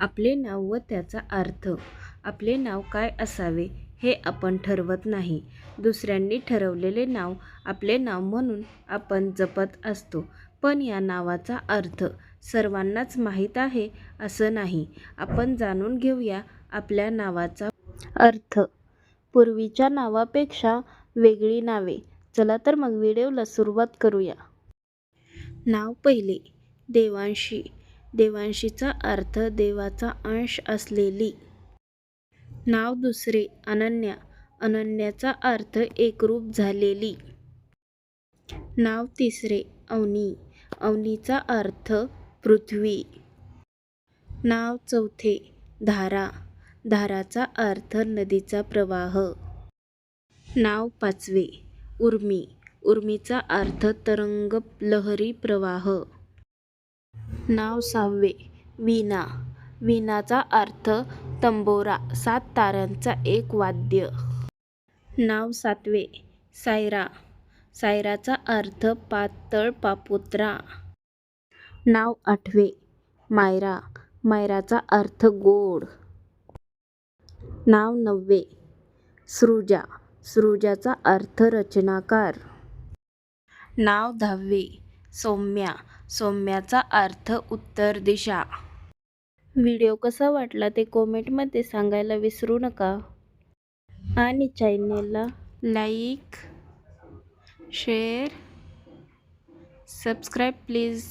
आपले नाव व त्याचा अर्थ. आपले नाव काय असावे हे आपण ठरवत नाही. दुसऱ्यांनी ठरवलेले नाव आपले नाव म्हणून आपण जपत असतो. पण या नावाचा अर्थ सर्वांनाच माहीत आहे असं नाही. आपण जाणून घेऊया आपल्या नावाचा अर्थ. पूर्वीच्या नावापेक्षा वेगळी नावे. चला तर मग व्हिडिओला सुरुवात करूया. नाव पहिले. देवांशी. देवांशीचा अर्थ देवाचा अंश असलेली. नाव दुसरे अनन्या. अनन्याचा अर्थ एकरूप झालेली. नाव तिसरे अवनी. अवनीचा अर्थ पृथ्वी. नाव चौथे धारा. धाराचा अर्थ नदीचा प्रवाह. नाव पाचवे उर्मी. उर्मीचा अर्थ तरंग लहरी प्रवाह. नाव सहावे वीणा. वीणाचा अर्थ तंबोरा सात ताऱ्यांचा एक वाद्य. नाव सातवे. सायरा. सायराचा अर्थ पातळ पापुत्रा. नाव आठवे. मायरा. मायराचा अर्थ गोड. नाव नववे. सृजा. सृजाचा अर्थ रचनाकार. नाव दहावे. सौम्या. सौम्याचा अर्थ उत्तर दिशा. व्हिडिओ कसा वाटला ते कॉमेंटमध्ये सांगायला विसरू नका. आणि चॅनेलला लाईक शेअर सबस्क्राईब प्लीज.